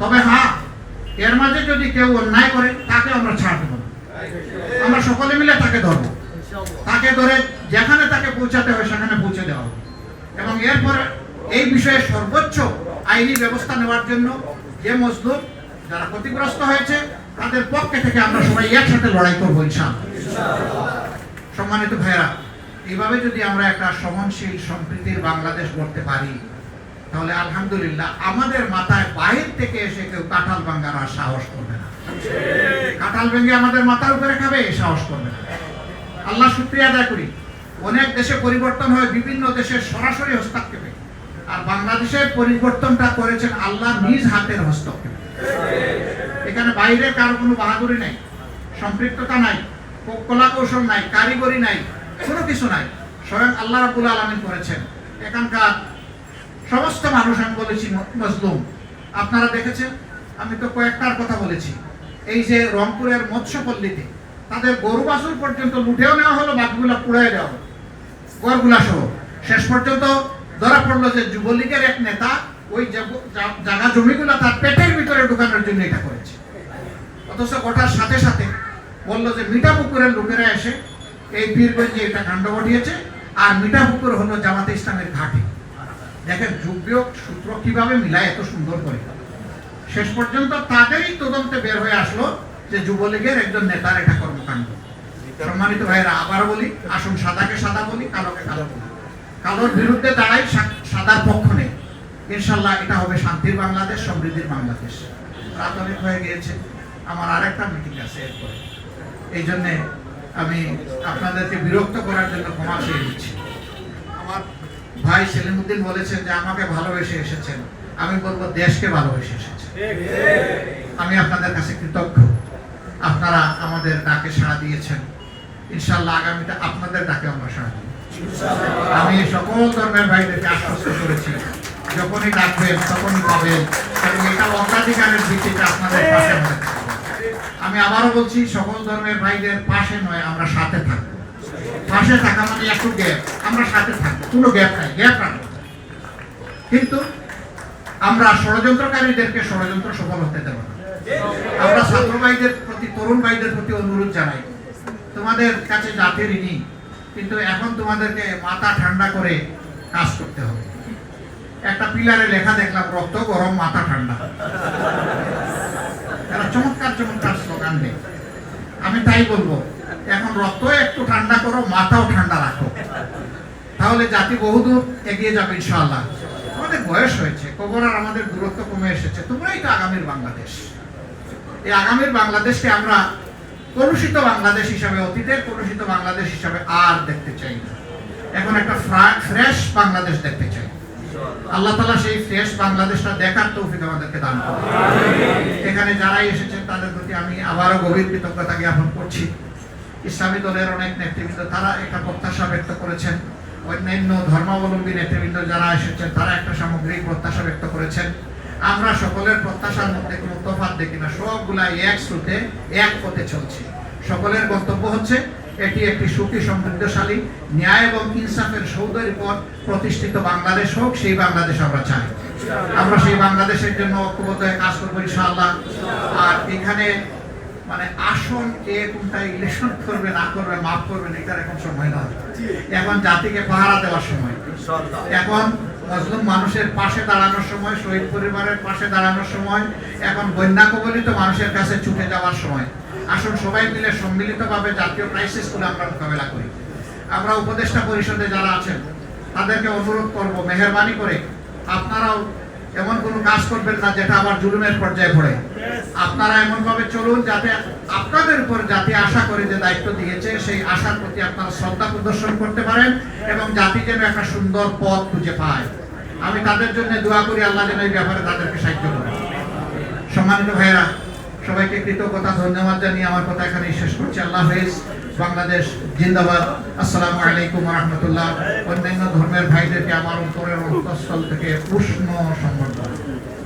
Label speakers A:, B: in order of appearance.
A: তবে হ্যাঁ এর মাঝে যদি কেউ অন্যায় করে, তাকে আমরা ছাড় দেবো। আমরা সকলে মিলে তাকে ধরবো। তাকে ধরে যেখানে তাকে পৌঁছাতে হয়, সেখানে পৌঁছে দেওয়া হবে। এবং এরপর এই বিষয়ে সর্বোচ্চ আইনি ব্যবস্থা নেওয়ার জন্য যে মজদুর যারা ক্ষতিগ্রস্ত হয়েছে, তাদের পক্ষে থেকে আমরা সবাই একসাথে লড়াই করব, ইনশাআল্লাহ। সম্মানিত ভাইরা এইভাবে যদি আমরা একটা সহনশীল সম্প্রীতির বাংলাদেশ গড়তে পারি তাহলে আলহামদুলিল্লাহ আমাদের মাথায় বাহির থেকে এসে কেউ কাঁঠাল ভাঙ্গার আর সাহস করবে না। কাঁঠাল ভেঙে আমাদের মাথার উপরে খাবে সাহস করবে না। আল্লাহ শুক্রিয়া আদায় করি। অনেক দেশে পরিবর্তন হয়, বিভিন্ন দেশের সরাসরি হস্তক্ষেপে। আর বাংলাদেশের পরিবর্তনটা করেছেন আল্লাহ নিজ হাতের হস্তক্ষেপে। এখানে বাইরে কারও কোনো বাহাদুরি নাই, সম্পৃক্ততা নাই কলা কৌশল নাই, কারিগরি নাই, কোনো কিছু নাই। স্বয়ং আল্লাহ রাবুল আলমিন করেছেন। এখানকার সমস্ত মানুষ আমি বলেছি মজলুম। আপনারা দেখেছেন, আমি তো কয়েকটার কথা বলেছি। এই যে রংপুরের মৎস্যপল্লীতে তাদের গরু বাছুর পর্যন্ত লুটেও নেওয়া হলো বাঘগুলা পুড়াই দেওয়া হলো। গড়গুলা সহ। শেষ পর্যন্ত ধরা পড়ল যে যুবলীগের এক নেতা ওই জায়গা জমিগুলা তার পেটের ভিতরে ঢুকানোর জন্য এটা করেছে। অথচ ওটার সাথে সাথে বলল যে মিঠা পুকুরের লোকেরা এসে এই পীরগঞ্জে এটা কাণ্ড ঘটিয়েছে, আর মিঠা পুকুর হলো জামাতে ইসলামের ঘাটে। দেখেন যুগবিয়োগ সূত্র কীভাবে মিলায় এত সুন্দর করে? শেষ পর্যন্ত তাদেরই তদন্তে বের হয়ে আসলো যে যুবলীগের একজন নেতার এটা কর্মকাণ্ড। সম্মানিত ভাইরা আবার বলি, আসুন সাদাকে সাদা বলি, কালোকে কালো বলি। কালোর বিরুদ্ধে দাঁড়াই সাদার পক্ষ নেই। ইনশাল্লাহ এটা হবে শান্তির বাংলাদেশ, সমৃদ্ধির বাংলাদেশ। অনেক হয়ে গিয়েছে। আমার আরেকটা মিটিং আছে এরপরে। এই জন্যে আমি আপনাদেরকে বিরক্ত করার জন্য ক্ষমা চেয়ে দিচ্ছি ভাই সেলিমুদ্দিন বলেছেন যে আমাকে ভালোবেসে এসেছেন। আমি বলব দেশকে ভালোবেসে এসেছেন। আমি আপনাদের কাছে কৃতজ্ঞ। আপনারা আমাদের ডাকে সাড়া দিয়েছেন। ইনশাল্লাহ আগামীতে আপনাদের ডাকে আমরা সাড়া দিব। আমি সকল ধর্মের ভাইদেরকে আশ্বস্ত করেছি। যখনই ডাকবেন, তখনই পাবেন। এবং এটা অগ্রাধিকারের ভিত্তিতে আপনাদের পাশে আমি আবারও বলছি, সকল ধর্মের ভাইদের পাশে নয়, আমরা সাথে থাকব। পাশে থাকা মানে একটু গ্যাপ আমরা সাথে থাকব কোনো গ্যাপ নাই গ্যাপ রাখব কিন্তু আমরা ষড়যন্ত্রকারীদেরকে ষড়যন্ত্র সফল হতে দেব না। আমরা ছাত্র ভাইদের প্রতি, তরুণ ভাইদের প্রতি অনুরোধ জানাই। তোমাদের কাছে জাতির ঋণী, কিন্তু এখন তোমাদেরকে মাথা ঠান্ডা করে কাজ করতে হবে। একটা পিলারে লেখা দেখলাম, রক্ত গরম, মাথা ঠান্ডা। এরা চমৎকার চমৎকার স্লোগান নেই। আমি তাই বলব এখন রক্ত একটু ঠান্ডা করো, মাথাও ঠান্ডা রাখো। তাহলে জাতি বহুদূর এগিয়ে যাবে ইনশাআল্লাহ। আমাদের বয়স হয়েছে, কবর আর আমাদের দূরত্ব কমে এসেছে। তোমরাই তো আগামীর বাংলাদেশ। এই আগামীর বাংলাদেশকে আমরা কলুষিত বাংলাদেশ হিসাবে, অতীতের কলুষিত বাংলাদেশ হিসাবে আর দেখতে চাই না। এখন একটা ফ্রেশ বাংলাদেশ দেখতে চাই। আল্লাহ তালা সেই ফ্রেশ বাংলাদেশটা দেখার তৌফিক আমাদেরকে দান করে এখানে যারাই এসেছেন, তাদের প্রতি আমি আবারও গভীর কৃতজ্ঞতা জ্ঞাপন করছি। ইসলামী দলের অনেক নেতৃবৃন্দ, তারা একটা প্রত্যাশা ব্যক্ত করেছেন। অন্যান্য ধর্মাবলম্বী নেতৃবৃন্দ যারা এসেছেন, তারা একটা সামগ্রিক প্রত্যাশা ব্যক্ত করেছেন। আমরা সকলের প্রত্যাশার মধ্যে কোনো তফাৎ দেখি না। সবগুলা এক স্রোতে, এক পথে চলছে। সকলের গন্তব্য হচ্ছে, এটি একটি সুখী, সমৃদ্ধশালী, ন্যায় এবং ইনসাফের সৌদের উপর প্রতিষ্ঠিত বাংলাদেশ হোক, সেই বাংলাদেশ আমরা চাই। আমরা সেই বাংলাদেশের জন্য ঐক্যবদ্ধ কাজ করব ইনশাআল্লাহ। আর এখানে মানে আসন কে কোনটা ইলেকশন করবে না করবে মাফ করবেন এটার এখন সময় নয় এখন জাতিকে পাহারা দেওয়ার সময়। এখন মজলুম মানুষের পাশে দাঁড়ানোর সময় শহীদ পরিবারের পাশে দাঁড়ানোর সময় এখন বন্যা কবলিত মানুষের কাছে ছুটে যাওয়ার সময়। আসুন সবাই মিলে সম্মিলিতভাবে জাতীয় ক্রাইসিসগুলো আমরা মোকাবেলা করি। আমরা উপদেষ্টা পরিষদে যারা আছেন তাদেরকে অনুরোধ করব মেহরবানি করে আপনারাও এমন কোনো কাজ করবেন না যেটা আবার জুলুমের পর্যায়ে পড়ে। আপনারা এমন ভাবে চলুন যাতে আপনাদের উপর জাতি আশা করে যে দায়িত্ব দিয়েছে সেই আশার প্রতি আপনারা শ্রদ্ধা প্রদর্শন করতে পারেন এবং জাতি যেন একটা সুন্দর পথ খুঁজে পায়। আমি তাদের জন্য দোয়া করি আল্লাহ যেন এই ব্যাপারে তাদেরকে সাহায্য করেন। সম্মানিত ভাইয়েরা সবাইকে কৃতজ্ঞতা ধন্যবাদ জানিয়ে আমার কথা এখানে শেষ করছি। আল্লাহ হাফেজ। বাংলাদেশ জিন্দাবাদ। আসসালামু আলাইকুম রহমতুল্লাহ। অন্যান্য ধর্মের ভাইদেরকে আমার অন্তরের অন্তঃস্থল থেকে উষ্ণ সম্বর্ধনা।